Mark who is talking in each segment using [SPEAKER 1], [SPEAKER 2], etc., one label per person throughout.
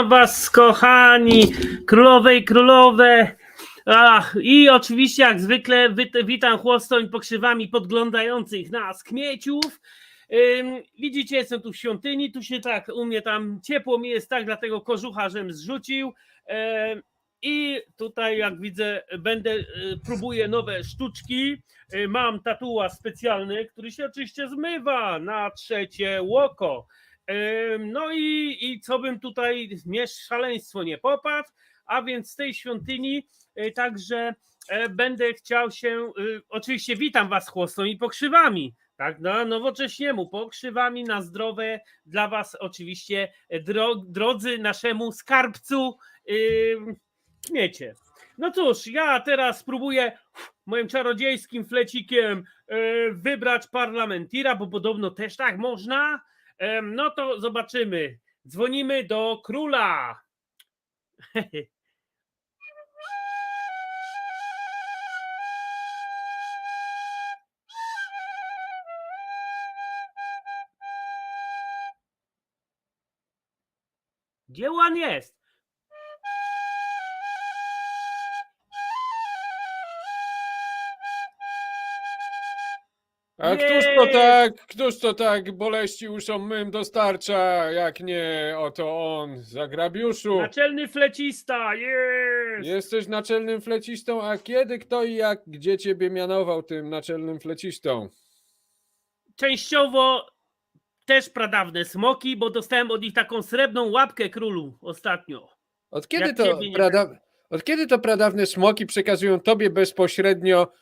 [SPEAKER 1] witam was, kochani, królowe i królowe. Ach, I oczywiście, jak zwykle, wit- witam chłostoń pokrzywami podglądających nas kmieciów. Ym, widzicie, jestem tu w świątyni, tu się tak, u mnie tam ciepło mi jest tak, dlatego kożucha żem zrzucił. Em, I tutaj, jak widzę, będę, y, próbuję nowe sztuczki. Y, Mam tatuaż specjalny, który się oczywiście zmywa na trzecie łoko. No i, i co bym tutaj miesz szaleństwo nie popadł, a więc z tej świątyni y, także e, będę chciał się, y, oczywiście witam was chłostą i pokrzywami, tak, na nowocześniemu, pokrzywami na zdrowe dla was oczywiście, e, dro, drodzy naszemu skarbcu ym, kmiecie. No cóż, ja teraz spróbuję moim czarodziejskim flecikiem e, wybrać parlamentira, bo podobno też tak można. No to zobaczymy. Dzwonimy do króla. Gdzie on jest?
[SPEAKER 2] A któż to tak, któż to tak boleści uszom mym dostarcza, jak nie oto on, zagrabiuszu?
[SPEAKER 1] Naczelny flecista, jest!
[SPEAKER 2] Jesteś naczelnym flecistą, a kiedy, kto i jak, gdzie ciebie mianował tym naczelnym flecistą?
[SPEAKER 1] Częściowo też pradawne smoki, bo dostałem od nich taką srebrną łapkę królu ostatnio.
[SPEAKER 2] Od kiedy,
[SPEAKER 1] Jak
[SPEAKER 2] to,
[SPEAKER 1] ciebie nie
[SPEAKER 2] prada... Od kiedy to pradawne smoki przekazują tobie bezpośrednio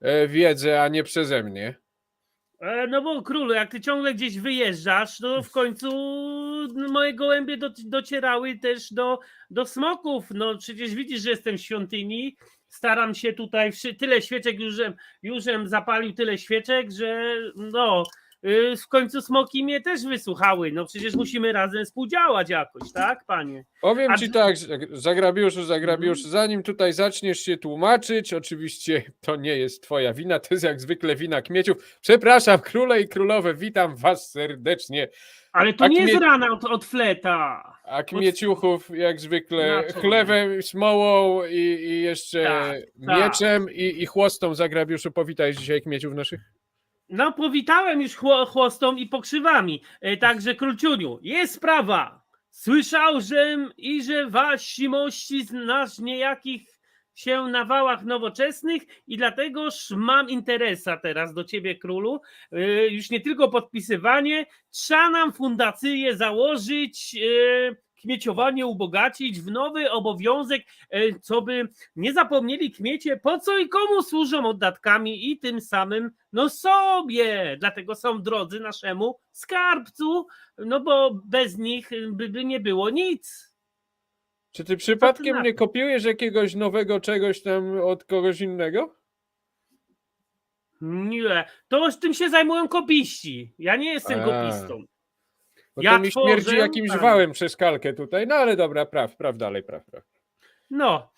[SPEAKER 2] e, wiedzę, a nie przeze mnie?
[SPEAKER 1] E, No bo królu, jak ty ciągle gdzieś wyjeżdżasz, to w końcu moje gołębie do, docierały też do, do smoków. No przecież widzisz, że jestem w świątyni. Staram się tutaj, tyle świeczek już, żem- już żem zapalił tyle świeczek, że no w końcu smoki mnie też wysłuchały. No przecież musimy razem współdziałać jakoś, tak panie?
[SPEAKER 2] Powiem
[SPEAKER 1] A
[SPEAKER 2] ci tak, Zagrabiuszu, Zagrabiuszu,
[SPEAKER 1] Mhm.
[SPEAKER 2] zanim tutaj zaczniesz się tłumaczyć, oczywiście to nie jest twoja wina, to jest jak zwykle wina kmieciów. Przepraszam, króle i królowe, witam was serdecznie.
[SPEAKER 1] Ale to
[SPEAKER 2] A
[SPEAKER 1] nie
[SPEAKER 2] kmie-
[SPEAKER 1] jest rana od, od fleta.
[SPEAKER 2] A kmieciuchów jak zwykle
[SPEAKER 1] Na co?
[SPEAKER 2] chlewem, smołą i, i jeszcze
[SPEAKER 1] Tak, tak.
[SPEAKER 2] mieczem i, i chłostą, Zagrabiuszu, powitaj dzisiaj kmieciów naszych.
[SPEAKER 1] No, powitałem już chło, chłostą i pokrzywami. E, Także, króciuniu, jest sprawa. Słyszał, żem i że wasi mości znasz niejakich się na wałach nowoczesnych i dlategoż mam interesa teraz do ciebie, królu. E, Już nie tylko podpisywanie, trzeba nam fundację założyć, e, kmieciowanie ubogacić w nowy obowiązek, e, co by nie zapomnieli kmiecie, po co i komu służą oddatkami i tym samym no sobie, dlatego są drodzy naszemu skarbcu, no bo bez nich by, by nie było nic.
[SPEAKER 2] Czy ty przypadkiem nie kopiujesz jakiegoś nowego czegoś tam od kogoś innego?
[SPEAKER 1] Nie, to z tym się zajmują kopiści. Ja nie jestem
[SPEAKER 2] A.
[SPEAKER 1] kopistą.
[SPEAKER 2] Bo
[SPEAKER 1] Ja
[SPEAKER 2] to mi śmierdzi
[SPEAKER 1] tworzę,
[SPEAKER 2] jakimś
[SPEAKER 1] tak.
[SPEAKER 2] wałem przez kalkę tutaj, no ale dobra, praw, praw dalej, praw, praw.
[SPEAKER 1] No.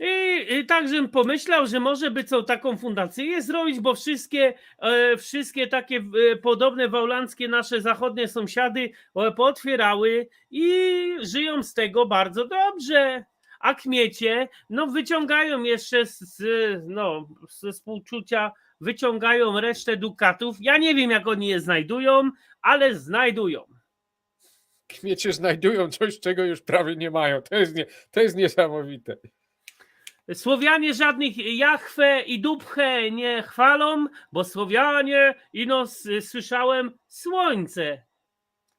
[SPEAKER 1] I, I także pomyślał, że może by co taką fundację zrobić, bo wszystkie, e, wszystkie takie e, podobne wałlanckie nasze zachodnie sąsiady e, pootwierały i żyją z tego bardzo dobrze. A kmiecie, no wyciągają jeszcze z, z, no, ze współczucia, wyciągają resztę dukatów. Ja nie wiem, jak oni je znajdują, ale znajdują.
[SPEAKER 2] Kmiecie znajdują coś, czego już prawie nie mają. To jest, nie, to jest niesamowite.
[SPEAKER 1] Słowianie żadnych Jachwę i Dubchę nie chwalą, bo Słowianie, ino słyszałem, słońce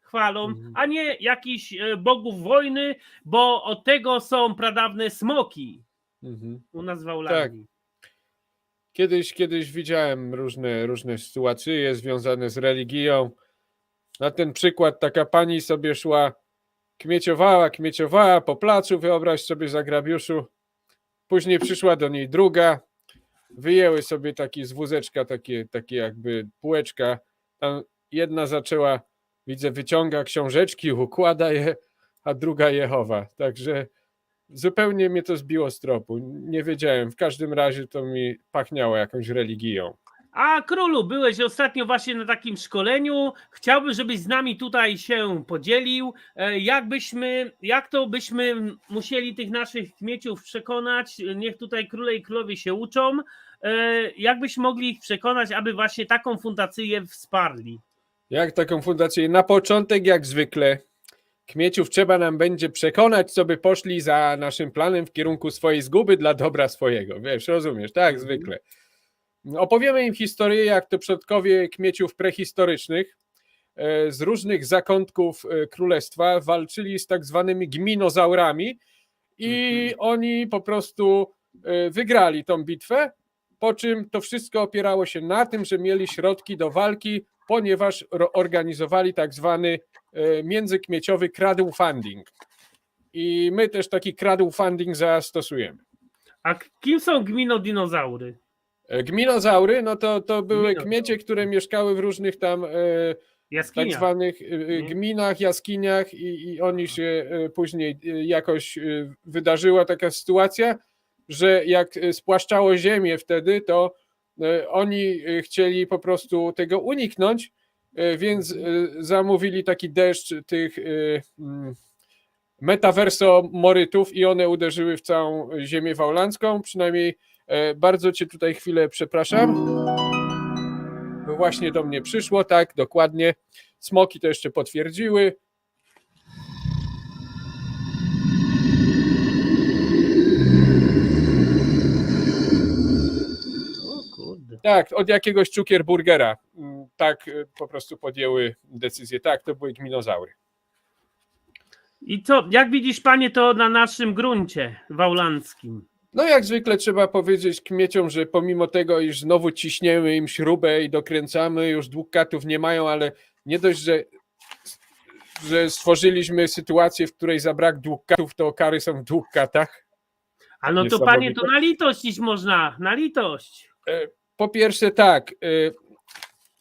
[SPEAKER 1] chwalą,
[SPEAKER 2] Mhm.
[SPEAKER 1] a nie jakichś e, bogów wojny, bo od tego są pradawne smoki
[SPEAKER 2] Mhm.
[SPEAKER 1] u nas w Aulandii.
[SPEAKER 2] Kiedyś, kiedyś widziałem różne, różne sytuacje związane z religią. Na ten przykład taka pani sobie szła, kmieciowała, kmieciowała po placu, wyobraź sobie zagrabiuszu. Później przyszła do niej druga, wyjęły sobie taki z wózeczka, takie, takie jakby półeczka. Tam jedna zaczęła, widzę, wyciąga książeczki, układa je, a druga je chowa. Także zupełnie mnie to zbiło z tropu. Nie wiedziałem. W każdym razie to mi pachniało jakąś religią.
[SPEAKER 1] A królu, byłeś ostatnio właśnie na takim szkoleniu. Chciałbym, żebyś z nami tutaj się podzielił. E, Jak byśmy, jak to byśmy musieli tych naszych kmieciów przekonać? Niech tutaj króle i królowie się uczą. E, Jak byśmy mogli ich przekonać, aby właśnie taką fundację wsparli?
[SPEAKER 2] Jak taką fundację? Na początek, jak zwykle, kmieciów trzeba nam będzie przekonać, co by poszli za naszym planem w kierunku swojej zguby dla dobra swojego. Wiesz, rozumiesz, tak,
[SPEAKER 1] Mhm.
[SPEAKER 2] zwykle. Opowiemy im historię, jak to przodkowie kmieciów prehistorycznych e, z różnych zakątków e, królestwa walczyli z tak zwanymi gminozaurami i
[SPEAKER 1] Mhm.
[SPEAKER 2] oni po prostu e, wygrali tą bitwę, po czym to wszystko opierało się na tym, że mieli środki do walki, ponieważ organizowali tak zwany międzykmieciowy crowdfunding. I my też taki crowdfunding zastosujemy.
[SPEAKER 1] A kim są gminodinozaury?
[SPEAKER 2] E, Gminozaury, no to, to były
[SPEAKER 1] Gminozaury.
[SPEAKER 2] kmiecie, które mieszkały w różnych tam e, tak zwanych e,
[SPEAKER 1] Mhm.
[SPEAKER 2] gminach, jaskiniach i, i oni się później jakoś wydarzyła taka sytuacja, że jak spłaszczało ziemię wtedy, to oni chcieli po prostu tego uniknąć, więc e, zamówili taki deszcz tych mm, metaverso-morytów i one uderzyły w całą ziemię wałlancką, przynajmniej bardzo cię tutaj chwilę przepraszam. Bo Właśnie do mnie przyszło, tak, dokładnie. Smoki to jeszcze potwierdziły. Tak, od jakiegoś cukierburgera. Mm, Tak e, po prostu podjęły decyzję. Tak, to były gminozaury.
[SPEAKER 1] I co, jak widzisz panie to na naszym gruncie wałlanckim?
[SPEAKER 2] No jak zwykle trzeba powiedzieć kmieciom, że pomimo tego, iż znowu ciśniemy im śrubę i dokręcamy, już długkatów nie mają, ale nie dość, że, że stworzyliśmy sytuację, w której za brak długkatów, to kary są w długkatach.
[SPEAKER 1] A no to panie, to na litość iść można, na litość.
[SPEAKER 2] Po pierwsze tak, y,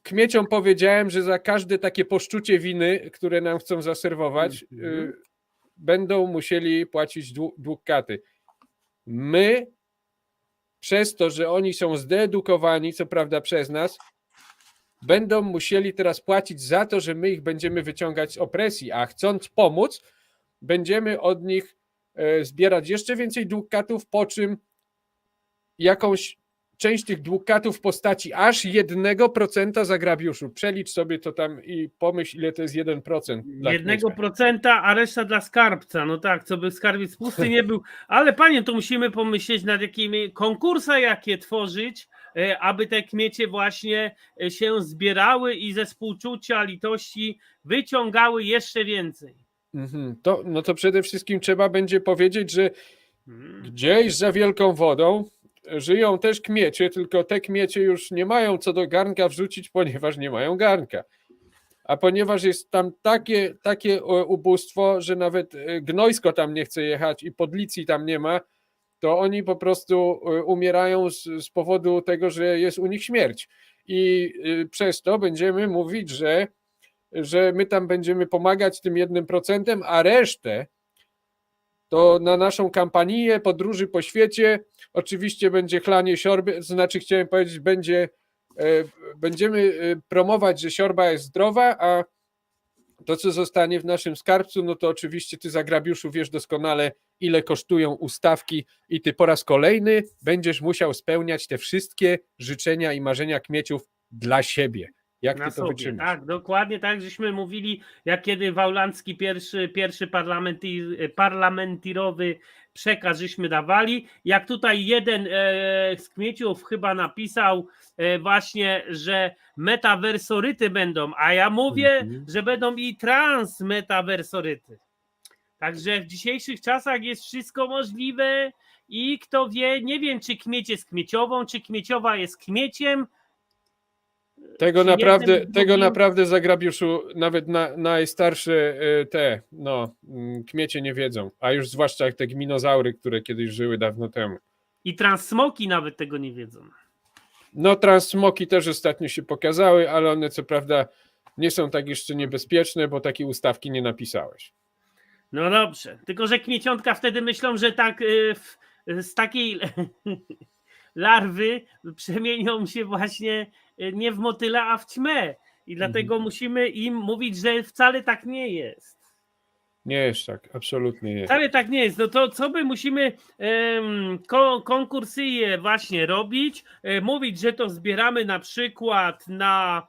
[SPEAKER 2] kmieciom powiedziałem, że za każde takie poszczucie winy, które nam chcą zaserwować,
[SPEAKER 1] Mhm.
[SPEAKER 2] y, będą musieli płacić dłu- długkaty. My, przez to, że oni są zdeedukowani, co prawda przez nas, będą musieli teraz płacić za to, że my ich będziemy wyciągać z opresji, a chcąc pomóc, będziemy od nich e, zbierać jeszcze więcej długkatów, po czym jakąś część tych długkatów w postaci aż 1% zagrabiuszu. Przelicz sobie to tam i pomyśl, ile to jest 1%. dla
[SPEAKER 1] Jednego
[SPEAKER 2] kmiecia.
[SPEAKER 1] procenta, a reszta dla skarbca. No tak, co by skarbiec pusty nie był. Ale panie, to musimy pomyśleć nad jakimi konkursa jakie tworzyć, e, aby te kmiecie właśnie e, się zbierały i ze współczucia, litości wyciągały jeszcze więcej.
[SPEAKER 2] Mhm. To, no to przede wszystkim trzeba będzie powiedzieć, że
[SPEAKER 1] Mm.
[SPEAKER 2] gdzieś za wielką wodą żyją też kmiecie, tylko te kmiecie już nie mają co do garnka wrzucić, ponieważ nie mają garnka. A ponieważ jest tam takie, takie ubóstwo, że nawet e, gnojsko tam nie chce jechać i podlicji tam nie ma, to oni po prostu e, umierają z, z powodu tego, że jest u nich śmierć. I y, przez to będziemy mówić, że, że my tam będziemy pomagać tym jednym procentem, a resztę to na naszą kampanię podróży po świecie oczywiście będzie chlanie siorby, znaczy chciałem powiedzieć, będzie, e, będziemy e, promować, że siorba jest zdrowa, a to, co zostanie w naszym skarbcu, no to oczywiście ty zagrabiuszu wiesz doskonale, ile kosztują ustawki i ty po raz kolejny będziesz musiał spełniać te wszystkie życzenia i marzenia kmieciów dla siebie. Jak
[SPEAKER 1] Na
[SPEAKER 2] ty to wytrzymasz?
[SPEAKER 1] tak, dokładnie tak, żeśmy mówili, jak kiedy Wałlancki pierwszy, pierwszy parlamenti- parlamentirowy przekaz żeśmy dawali, jak tutaj jeden e, z kmieciów chyba napisał e, właśnie, że metawersoryty będą, a ja mówię,
[SPEAKER 2] Mhm.
[SPEAKER 1] że będą i transmetawersoryty. Także w dzisiejszych czasach jest wszystko możliwe i kto wie, nie wiem czy kmieć jest kmieciową, czy kmieciowa jest kmieciem,
[SPEAKER 2] Tego naprawdę, tego naprawdę zagrabiuszu nawet na, najstarsze y, te no, mm, kmiecie nie wiedzą, a już zwłaszcza jak te gminozaury, które kiedyś żyły dawno temu.
[SPEAKER 1] I transsmoki nawet tego nie wiedzą.
[SPEAKER 2] No transsmoki też ostatnio się pokazały, ale one co prawda nie są tak jeszcze niebezpieczne, bo takiej ustawki nie napisałeś.
[SPEAKER 1] No dobrze, tylko że kmieciątka wtedy myślą, że tak y, w, z takiej larwy przemienią się właśnie e, nie w motyla, a w ćmę. I dlatego musimy im mówić, że wcale tak nie jest.
[SPEAKER 2] Nie jest tak, absolutnie nie.
[SPEAKER 1] Wcale tak nie jest. No to co by musimy em, ko, konkursyje właśnie robić? E, mówić, że to zbieramy na przykład na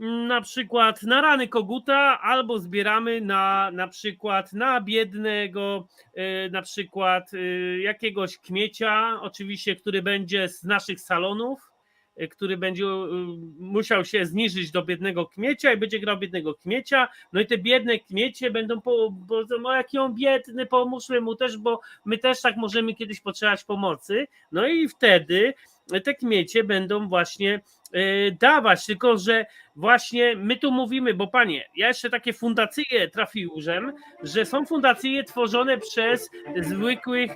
[SPEAKER 1] na przykład na rany koguta, albo zbieramy na na przykład na biednego, e, na przykład e, jakiegoś kmiecia, oczywiście, który będzie z naszych salonów, który będzie e, musiał się zniżyć do biednego kmiecia i będzie grał biednego kmiecia, no i te biedne kmiecie będą, po, bo, no jaki on biedny, pomóżmy mu też, bo my też tak możemy kiedyś potrzebować pomocy, no i wtedy te kmiecie będą właśnie e, dawać, tylko że właśnie my tu mówimy, bo panie, ja jeszcze takie fundacje trafiłem, że są fundacje tworzone przez zwykłych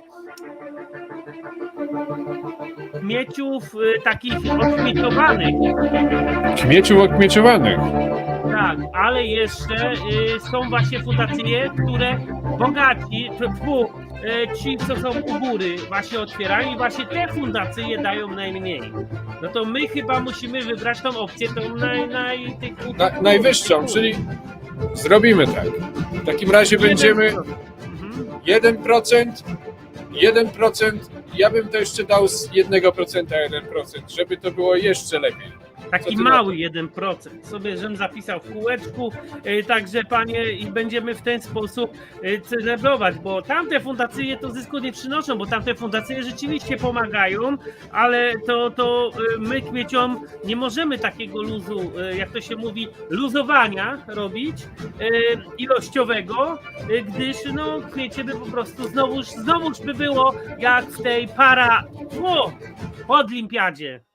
[SPEAKER 1] kmieciów e, takich odkmieciowanych,
[SPEAKER 2] Śmieciu okmieczowanych.
[SPEAKER 1] tak, ale jeszcze y, są właśnie fundacje, które bogaci, tfu, y, ci, co są u góry, właśnie otwierają i właśnie te fundacje dają najmniej. No to my chyba musimy wybrać tą opcję, tą naj, naj, tych,
[SPEAKER 2] Na, najwyższą, czyli zrobimy tak. W takim razie będziemy
[SPEAKER 1] Mhm.
[SPEAKER 2] 1%, 1%, ja bym to jeszcze dał z 1% 1%, żeby to było jeszcze lepiej.
[SPEAKER 1] Taki mały 1%. Sobie żem zapisał w kółeczku, y, także panie i będziemy w ten sposób y, celebrować, bo tamte fundacje to zysku nie przynoszą, bo tamte fundacje rzeczywiście pomagają, ale to, to y, my kmieciom nie możemy takiego luzu, jak to się mówi, luzowania robić ilościowego, gdyż no kmiecie by po prostu znowuż, znowuż by było jak w tej para o, podlimpiadzie. I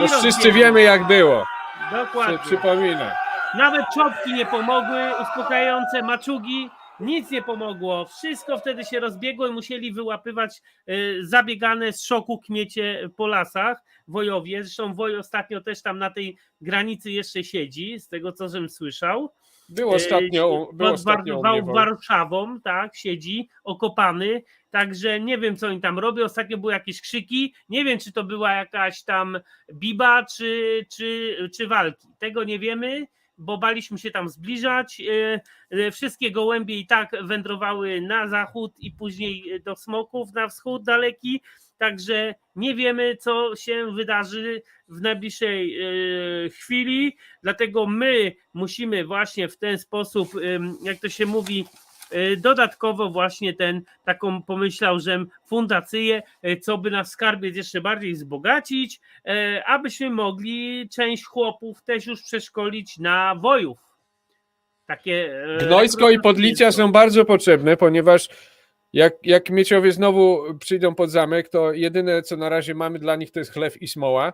[SPEAKER 2] Już wszyscy wiemy jak było.
[SPEAKER 1] Dokładnie.
[SPEAKER 2] Przy, przypominam.
[SPEAKER 1] Nawet czopki nie pomogły, uspokajające maczugi, nic nie pomogło. Wszystko wtedy się rozbiegło i musieli wyłapywać y, zabiegane z szoku kmiecie po lasach, wojowie. Zresztą woj ostatnio też tam na tej granicy jeszcze siedzi, z tego co żem słyszał.
[SPEAKER 2] Było ostatnio,
[SPEAKER 1] Y, War-
[SPEAKER 2] ostatnio mnie wo-
[SPEAKER 1] Warszawą, tak, siedzi, okopany. Także nie wiem, co oni tam robią. Ostatnio były jakieś krzyki. Nie wiem, czy to była jakaś tam biba, czy, czy, czy walki. Tego nie wiemy, bo baliśmy się tam zbliżać. E, e, Wszystkie gołębie i tak wędrowały na zachód i później do smoków na wschód daleki. Także nie wiemy, co się wydarzy w najbliższej e, chwili. Dlatego my musimy właśnie w ten sposób, jak to się mówi, dodatkowo właśnie ten taką pomyślał, że fundację, e, co by nas skarbiec jeszcze bardziej wzbogacić, e, abyśmy mogli część chłopów też już przeszkolić na wojów. Takie e,
[SPEAKER 2] Gnojsko i podlicia są bardzo potrzebne, ponieważ jak, jak mieciowie znowu przyjdą pod zamek, to jedyne co na razie mamy dla nich to jest chlew i smoła.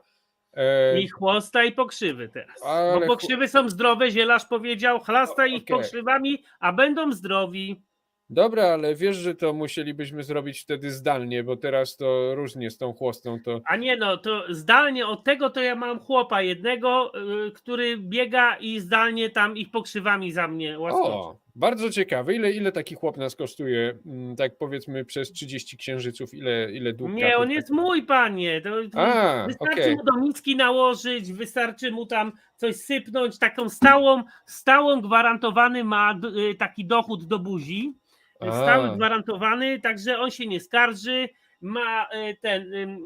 [SPEAKER 2] E,
[SPEAKER 1] I chłosta i pokrzywy teraz.
[SPEAKER 2] Ale
[SPEAKER 1] Bo pokrzywy są zdrowe, zielarz powiedział, chlasta ich
[SPEAKER 2] Okej.
[SPEAKER 1] pokrzywami, a będą zdrowi.
[SPEAKER 2] Dobra, ale wiesz, że to musielibyśmy zrobić wtedy zdalnie, bo teraz to różnie z tą chłostą. To
[SPEAKER 1] A nie no, to zdalnie od tego to ja mam chłopa jednego, y, który biega i zdalnie tam ich pokrzywami za mnie łaskoczy.
[SPEAKER 2] O, bardzo ciekawe. Ile, ile taki chłop nas kosztuje? Mm, Tak powiedzmy przez 30 księżyców, ile, ile dług
[SPEAKER 1] Nie, on jest mój, panie. To,
[SPEAKER 2] A,
[SPEAKER 1] wystarczy
[SPEAKER 2] okej.
[SPEAKER 1] mu do miski nałożyć, wystarczy mu tam coś sypnąć, taką stałą, stałą gwarantowany ma y, taki dochód do buzi. Stały
[SPEAKER 2] A.
[SPEAKER 1] gwarantowany, także on się nie skarży, ma y, ten, ym,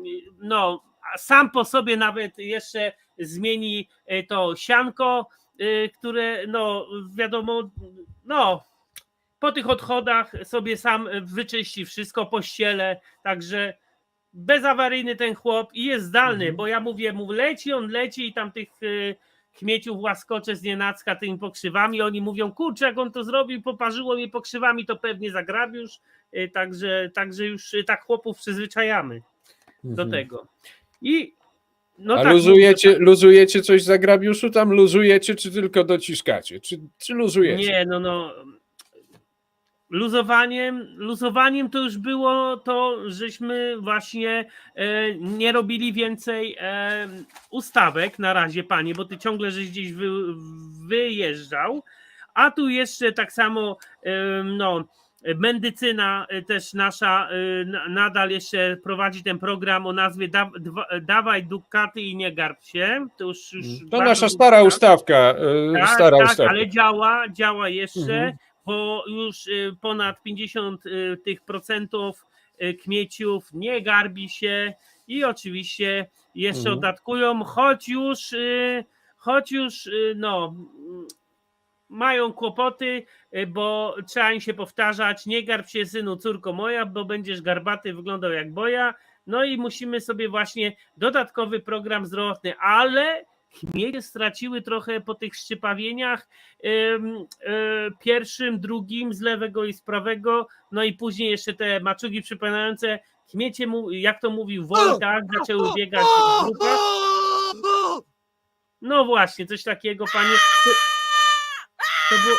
[SPEAKER 1] no, sam po sobie nawet jeszcze zmieni y, to sianko, y, które, no, wiadomo, no, po tych odchodach sobie sam wyczyści wszystko, pościele, także bezawaryjny ten chłop i jest zdalny,
[SPEAKER 2] Mhm.
[SPEAKER 1] bo ja mówię mu leci, on leci i tam tych y, kmieciów łaskocze z nienacka tymi pokrzywami, oni mówią, kurczę, jak on to zrobił, poparzyło mnie pokrzywami, to pewnie zagrabiusz, y, także, także już y, tak chłopów przyzwyczajamy do
[SPEAKER 2] Mhm.
[SPEAKER 1] tego. I no
[SPEAKER 2] A
[SPEAKER 1] tak,
[SPEAKER 2] luzujecie, luzujecie coś za grabiuszu tam? Luzujecie, czy tylko dociskacie? Czy, czy luzujecie?
[SPEAKER 1] Nie, no no. Luzowaniem, luzowaniem to już było to, żeśmy właśnie e, nie robili więcej e, ustawek na razie, panie, bo ty ciągle żeś gdzieś wy, wyjeżdżał. A tu jeszcze tak samo, e, no, Mendycyna y, też nasza na- nadal jeszcze prowadzi ten program o nazwie da, dwa, Dawaj Dukaty i nie garb się. To już, już
[SPEAKER 2] To nasza stara ustawka. e,
[SPEAKER 1] Tak,
[SPEAKER 2] stara
[SPEAKER 1] tak,
[SPEAKER 2] ustawka.
[SPEAKER 1] ale działa, działa jeszcze,
[SPEAKER 2] Mhm.
[SPEAKER 1] bo już ponad 50 y, tych procentów kmieciów nie garbi się i oczywiście jeszcze
[SPEAKER 2] Mhm.
[SPEAKER 1] odatkują, choć już, choć już no, mają kłopoty, y, bo trzeba im się powtarzać, nie garb się synu, córko moja, bo będziesz garbaty, wyglądał jak boja, no i musimy sobie właśnie dodatkowy program zdrowotny, ale chmiele straciły trochę po tych szczypawieniach ym, y, pierwszym, drugim z lewego i z prawego, no i później jeszcze te maczugi przypominające kmiecie, mu, jak to mówił Wojtak, zaczęły biegać w grupach. No właśnie, coś takiego, panie. To, było,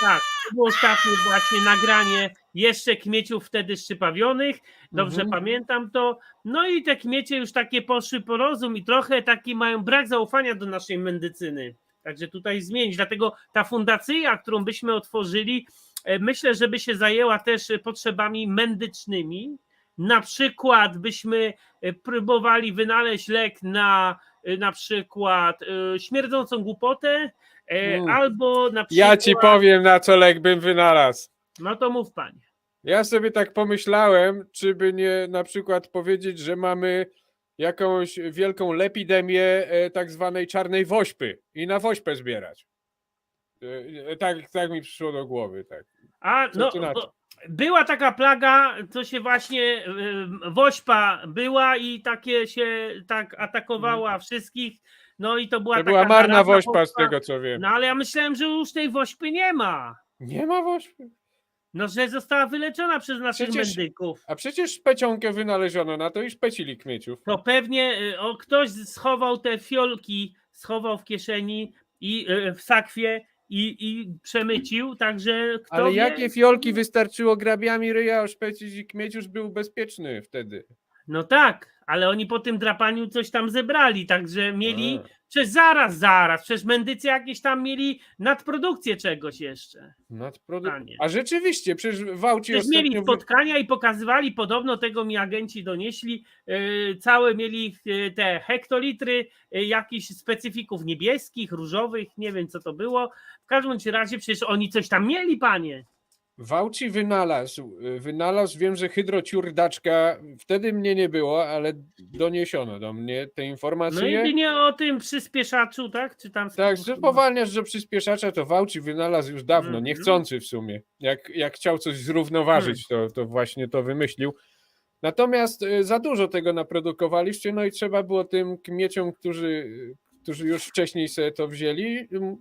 [SPEAKER 1] tak, to było ostatnie właśnie nagranie jeszcze kmieciów wtedy szczypawionych. Dobrze
[SPEAKER 2] Mhm.
[SPEAKER 1] pamiętam to. No i te kmiecie już takie poszły po rozum i trochę taki mają brak zaufania do naszej medycyny. Także tutaj zmienić. Dlatego ta fundacja, którą byśmy otworzyli, e, myślę, żeby się zajęła też potrzebami medycznymi. Na przykład byśmy e, próbowali wynaleźć lek na e, na przykład śmierdzącą głupotę,
[SPEAKER 2] Mm.
[SPEAKER 1] albo na przykład.
[SPEAKER 2] Ja ci powiem, na co lek bym wynalazł.
[SPEAKER 1] No to mów panie.
[SPEAKER 2] Ja sobie tak pomyślałem, czy by nie na przykład powiedzieć, że mamy jakąś wielką lepidemię e, tak zwanej czarnej wośpy i na wośpę zbierać. E, Tak, tak mi przyszło do głowy. Tak.
[SPEAKER 1] A
[SPEAKER 2] Co
[SPEAKER 1] no, była taka plaga, co się właśnie wośpa była i takie się tak atakowała wszystkich. No i to była
[SPEAKER 2] To była marna wośpa z tego co wiem.
[SPEAKER 1] No ale ja myślałem, że już tej wośpy nie ma.
[SPEAKER 2] Nie ma wośpy.
[SPEAKER 1] No, że została wyleczona przez naszych
[SPEAKER 2] Przecież-
[SPEAKER 1] medyków.
[SPEAKER 2] A przecież szpecionkę wynaleziono na to i szpecili kmieciów.
[SPEAKER 1] To pewnie y, o, ktoś schował te fiolki, schował w kieszeni i y, w sakwie i, i przemycił, także kto
[SPEAKER 2] Ale
[SPEAKER 1] wie,
[SPEAKER 2] jakie fiolki wystarczyło grabiami ryja oszpecić i kmieć już był bezpieczny wtedy.
[SPEAKER 1] No tak, ale oni po tym drapaniu coś tam zebrali, także mieli,
[SPEAKER 2] A.
[SPEAKER 1] przez zaraz, zaraz, przez mendycy jakieś tam mieli nadprodukcję czegoś jeszcze.
[SPEAKER 2] Nadprodu-
[SPEAKER 1] Panie.
[SPEAKER 2] A rzeczywiście, przecież
[SPEAKER 1] Też mieli
[SPEAKER 2] ostatnio... wy-
[SPEAKER 1] spotkania i pokazywali, podobno tego mi agenci donieśli, yy, całe mieli yy, te hektolitry yy, jakichś specyfików niebieskich, różowych, nie wiem co to było. W każdym razie przecież oni coś tam mieli, panie.
[SPEAKER 2] Wałci wynalazł, y, wynalazł, wiem, że hydrociurdaczka, wtedy mnie nie było, ale doniesiono do mnie te
[SPEAKER 1] No
[SPEAKER 2] informacje.
[SPEAKER 1] i nie o tym przyspieszaczu, tak? Czy tam
[SPEAKER 2] Tak, że powalniasz do przyspieszacza, to Wałci wynalazł już dawno,
[SPEAKER 1] Mhm.
[SPEAKER 2] niechcący w sumie. Jak, jak chciał coś zrównoważyć,
[SPEAKER 1] Hmm.
[SPEAKER 2] to, to właśnie to wymyślił. Natomiast y, za dużo tego naprodukowaliście, no i trzeba było tym kmieciom, którzy, którzy już wcześniej sobie to wzięli, m,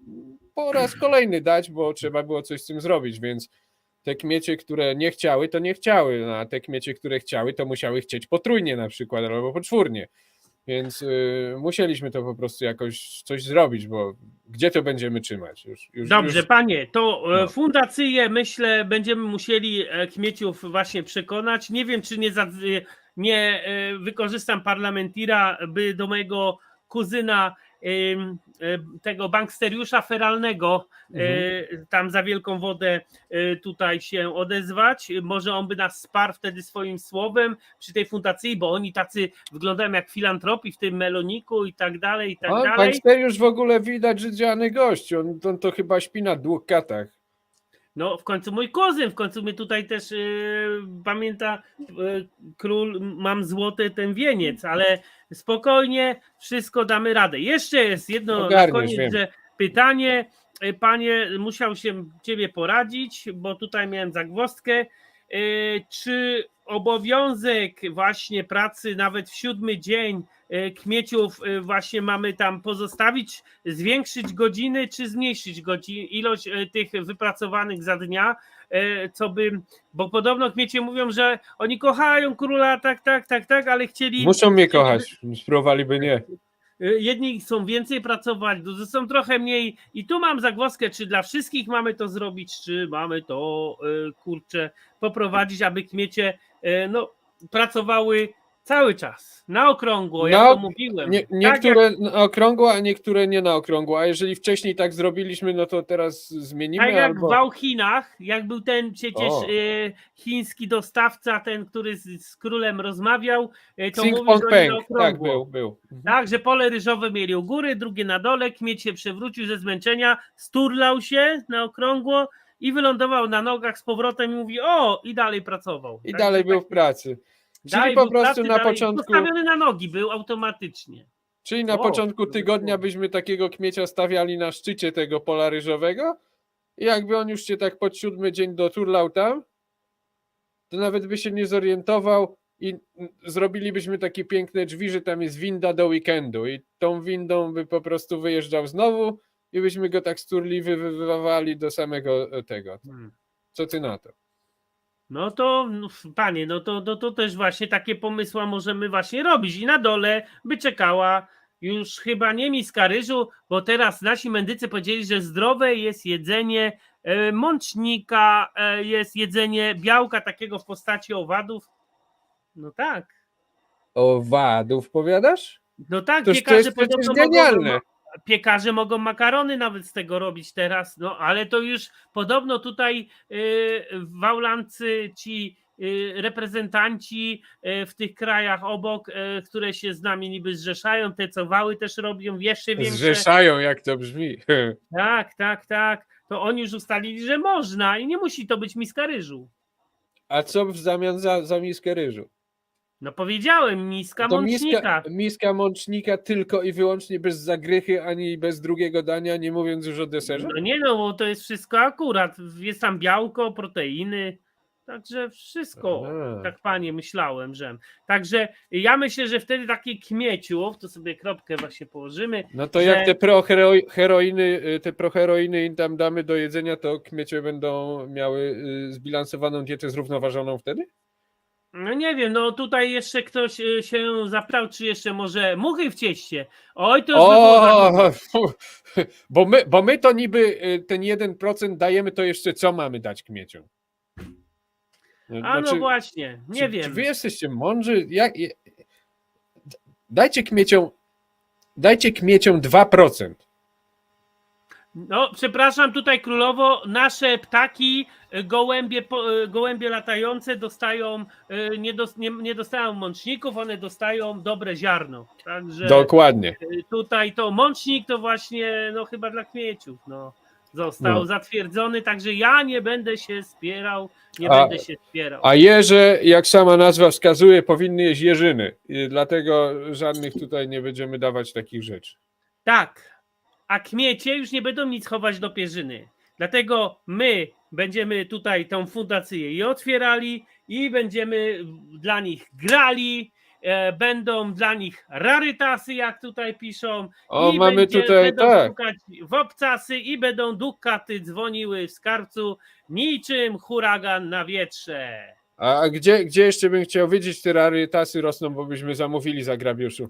[SPEAKER 2] po raz kolejny dać, bo trzeba było coś z tym zrobić, więc te kmiecie, które nie chciały, to nie chciały, no, a te kmiecie, które chciały, to musiały chcieć potrójnie na przykład, albo poczwórnie. Więc y, musieliśmy to po prostu jakoś coś zrobić, bo gdzie to będziemy trzymać? Już, już,
[SPEAKER 1] Dobrze,
[SPEAKER 2] już...
[SPEAKER 1] panie, to e,
[SPEAKER 2] No.
[SPEAKER 1] myślę będziemy musieli e, Kmieciów właśnie przekonać. Nie wiem, czy nie, za- nie e, wykorzystam parlamentira, by do mojego kuzyna tego banksterjusza feralnego e,
[SPEAKER 2] Mhm.
[SPEAKER 1] tam za wielką wodę e, tutaj się odezwać. Może on by nas wsparł wtedy swoim słowem przy tej fundacji, bo oni tacy wyglądają jak filantropi w tym meloniku i tak dalej, i tak
[SPEAKER 2] A,
[SPEAKER 1] dalej.
[SPEAKER 2] Bankster już w ogóle widać, że dziany gość. On, on to chyba śpi na dwóch katach.
[SPEAKER 1] No, w końcu mój kozyn, w końcu mnie tutaj też yy, pamięta yy, król, mam złoty ten wieniec, ale spokojnie, wszystko damy radę. Jeszcze jest jedno na koniec,
[SPEAKER 2] wiem.
[SPEAKER 1] że pytanie, yy, panie, musiał się ciebie poradzić, bo tutaj miałem zagwozdkę. Yy, czy obowiązek właśnie pracy nawet w siódmy dzień kmieciów yy, właśnie mamy tam pozostawić, zwiększyć godziny, czy zmniejszyć godzin, ilość e, tych wypracowanych za dnia, e, co by, bo podobno kmiecie mówią, że oni kochają króla, tak, tak, tak, tak, ale chcieli,
[SPEAKER 2] Muszą mnie kochać. Spróbowaliby nie.
[SPEAKER 1] e, jedni chcą więcej pracować, drudzy są trochę mniej i tu mam zagłoskę, czy dla wszystkich mamy to zrobić, czy mamy to, e, kurczę, poprowadzić, aby kmiecie, e, no, pracowały Cały czas. Na okrągło, ja
[SPEAKER 2] Na-
[SPEAKER 1] to mówiłem.
[SPEAKER 2] Nie,
[SPEAKER 1] Tak jak-
[SPEAKER 2] niektóre na okrągło, a niektóre nie na okrągło. A jeżeli wcześniej tak zrobiliśmy, no to teraz zmienimy
[SPEAKER 1] Tak jak
[SPEAKER 2] albo.
[SPEAKER 1] w Wałchinach, jak był ten przecież y, chiński dostawca, ten, który z, z królem rozmawiał, y, to
[SPEAKER 2] Sing
[SPEAKER 1] mówił, że na
[SPEAKER 2] Peng.
[SPEAKER 1] okrągło.
[SPEAKER 2] Tak, był, był. Mhm.
[SPEAKER 1] Tak, że pole ryżowe mieli u góry, drugie na dole, kmieć się przewrócił ze zmęczenia, sturlał się na okrągło i wylądował na nogach z powrotem i mówi o, i dalej pracował.
[SPEAKER 2] I
[SPEAKER 1] Także
[SPEAKER 2] dalej był w
[SPEAKER 1] tak-
[SPEAKER 2] pracy. Czyli
[SPEAKER 1] dalej
[SPEAKER 2] po
[SPEAKER 1] był
[SPEAKER 2] prostu
[SPEAKER 1] pracy,
[SPEAKER 2] na
[SPEAKER 1] dalej
[SPEAKER 2] początku.
[SPEAKER 1] Postawiony na nogi był automatycznie.
[SPEAKER 2] Czyli na
[SPEAKER 1] O,
[SPEAKER 2] początku
[SPEAKER 1] to
[SPEAKER 2] tygodnia byśmy takiego kmiecia stawiali na szczycie tego pola ryżowego i jakby on już się tak pod siódmy dzień doturlał tam, to nawet by się nie zorientował i zrobilibyśmy takie piękne drzwi, że tam jest winda do weekendu i tą windą by po prostu wyjeżdżał znowu i byśmy go tak sturliwy wywywali do samego e, tego.
[SPEAKER 1] Hmm.
[SPEAKER 2] Co ty na to?
[SPEAKER 1] No to, no, panie, no to, no to też właśnie takie pomysła możemy właśnie robić. I na dole by czekała już chyba nie miska ryżu, bo teraz nasi mędrycy powiedzieli, że zdrowe jest jedzenie e, mącznika, e, jest jedzenie białka takiego w postaci owadów. No tak.
[SPEAKER 2] Owadów powiadasz?
[SPEAKER 1] No tak,
[SPEAKER 2] to
[SPEAKER 1] piekarze
[SPEAKER 2] jest
[SPEAKER 1] podobno mogą,
[SPEAKER 2] genialne.
[SPEAKER 1] Piekarze mogą makarony nawet z tego robić teraz, no ale to już podobno tutaj y, wałlancy ci y, reprezentanci y, w tych krajach obok, które się z nami niby zrzeszają, te co wały też robią jeszcze większe.
[SPEAKER 2] Zrzeszają, jak to brzmi.
[SPEAKER 1] Tak, tak, tak. To oni już ustalili, że można i nie musi to być miska ryżu.
[SPEAKER 2] A co w zamian za, za miskę ryżu?
[SPEAKER 1] No powiedziałem, miska
[SPEAKER 2] To
[SPEAKER 1] mącznika.
[SPEAKER 2] miska, miska mącznika tylko i wyłącznie bez zagrychy, ani bez drugiego dania, nie mówiąc już o deserze?
[SPEAKER 1] No nie no, bo to jest wszystko akurat. Jest tam białko, proteiny, także wszystko.
[SPEAKER 2] A.
[SPEAKER 1] Tak panie, myślałem, że. Także ja myślę, że wtedy taki kmieciów, to sobie kropkę właśnie położymy.
[SPEAKER 2] No to
[SPEAKER 1] że-
[SPEAKER 2] jak te proheroiny, y, te proheroiny im tam damy do jedzenia, to kmiecie będą miały y, zbilansowaną dietę zrównoważoną wtedy?
[SPEAKER 1] No nie wiem, no tutaj jeszcze ktoś y, się zaprał, czy jeszcze może muchy w cieście. Oj, to już by było za
[SPEAKER 2] O, fu, bo my, bo my to niby y, ten 1% dajemy, to jeszcze co mamy dać kmieciom?
[SPEAKER 1] A no właśnie, nie
[SPEAKER 2] czy,
[SPEAKER 1] wiem.
[SPEAKER 2] Czy wy jesteście mądrzy? Jak, je- dajcie kmieciom, dajcie kmieciom 2%.
[SPEAKER 1] No, przepraszam, tutaj królowo, nasze ptaki, y, gołębie, y, gołębie latające dostają, y, nie, dos, nie, nie dostają mączników, one dostają dobre ziarno. Także
[SPEAKER 2] Dokładnie.
[SPEAKER 1] tutaj to mącznik to właśnie, no chyba dla kmieciów, no. Został
[SPEAKER 2] No.
[SPEAKER 1] zatwierdzony, także ja nie będę się spierał, nie
[SPEAKER 2] A-
[SPEAKER 1] będę się spierał.
[SPEAKER 2] A jeże, jak sama nazwa wskazuje, powinny jeść jeżyny. Dlatego żadnych tutaj nie będziemy dawać takich rzeczy.
[SPEAKER 1] Tak, a kmiecie już nie będą nic chować do pierzyny. Dlatego my będziemy tutaj tą fundację i otwierali i będziemy dla nich grali. E, będą dla nich rarytasy, jak tutaj piszą.
[SPEAKER 2] O,
[SPEAKER 1] i
[SPEAKER 2] mamy
[SPEAKER 1] będzie,
[SPEAKER 2] tutaj,
[SPEAKER 1] będą
[SPEAKER 2] tak.
[SPEAKER 1] szukać w obcasy i będą dukaty dzwoniły w skarbcu niczym huragan na wietrze.
[SPEAKER 2] A a gdzie, gdzie jeszcze bym chciał wiedzieć, te rarytasy rosną, bo byśmy zamówili za grabiuszu?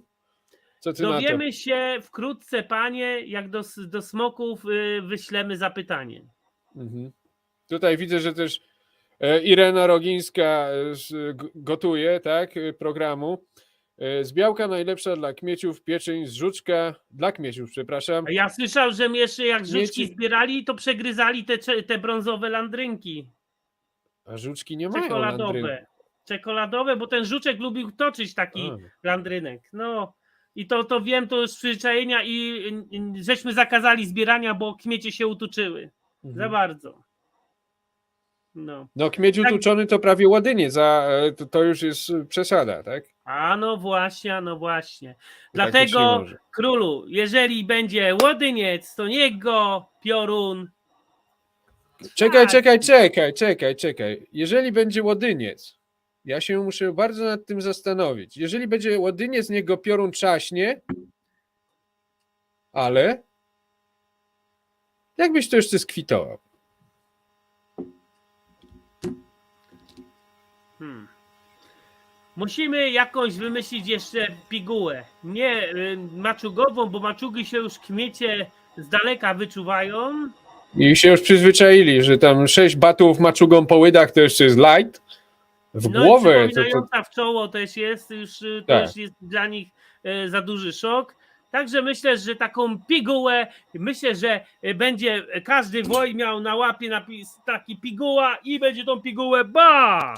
[SPEAKER 2] Co ty na to?
[SPEAKER 1] Dowiemy się wkrótce, panie, jak do, do smoków y, wyślemy zapytanie.
[SPEAKER 2] Mhm. Tutaj widzę, że też e, Irena Rogińska e, gotuje, tak, e, programu. Z białka najlepsza dla kmieciów, pieczeń z żuczka, dla kmieciów, przepraszam.
[SPEAKER 1] Ja słyszał, że jeszcze jak żuczki
[SPEAKER 2] Mieci-
[SPEAKER 1] zbierali, to przegryzali te, te brązowe landrynki
[SPEAKER 2] A żuczki nie mają landryn.
[SPEAKER 1] czekoladowe. Czekoladowe, bo ten żuczek lubił toczyć taki
[SPEAKER 2] A.
[SPEAKER 1] landrynek. No i to, to wiem, to z przyzwyczajenia i żeśmy zakazali zbierania, bo kmiecie się utuczyły. Za
[SPEAKER 2] Mhm.
[SPEAKER 1] bardzo. No.
[SPEAKER 2] No kmieć
[SPEAKER 1] Tak.
[SPEAKER 2] utuczony to prawie ładynie, za, e, to, to już jest e, przesada, tak?
[SPEAKER 1] A no właśnie, a no właśnie.
[SPEAKER 2] tak
[SPEAKER 1] Dlatego
[SPEAKER 2] może.
[SPEAKER 1] królu, jeżeli będzie łodyniec, to niech go piorun
[SPEAKER 2] Czekaj,
[SPEAKER 1] Tak.
[SPEAKER 2] czekaj, czekaj, czekaj, czekaj. Jeżeli będzie łodyniec, ja się muszę bardzo nad tym zastanowić. Jeżeli będzie łodyniec, niech go piorun trzaśnie, ale jakbyś to jeszcze skwitował?
[SPEAKER 1] Hmm. Musimy jakąś wymyślić jeszcze pigułę. Nie y, maczugową, bo maczugi się już kmiecie z daleka wyczuwają.
[SPEAKER 2] I się już przyzwyczaili, że tam sześć batów maczugą po łydach to jeszcze jest light. W
[SPEAKER 1] No
[SPEAKER 2] głowę.
[SPEAKER 1] i
[SPEAKER 2] To, to,
[SPEAKER 1] w czoło też jest, już y,
[SPEAKER 2] Tak.
[SPEAKER 1] też jest dla nich e, za duży szok. Także myślę, że taką pigułę, myślę, że e, będzie każdy woj miał na łapie napis taki piguła i będzie tą pigułę ba!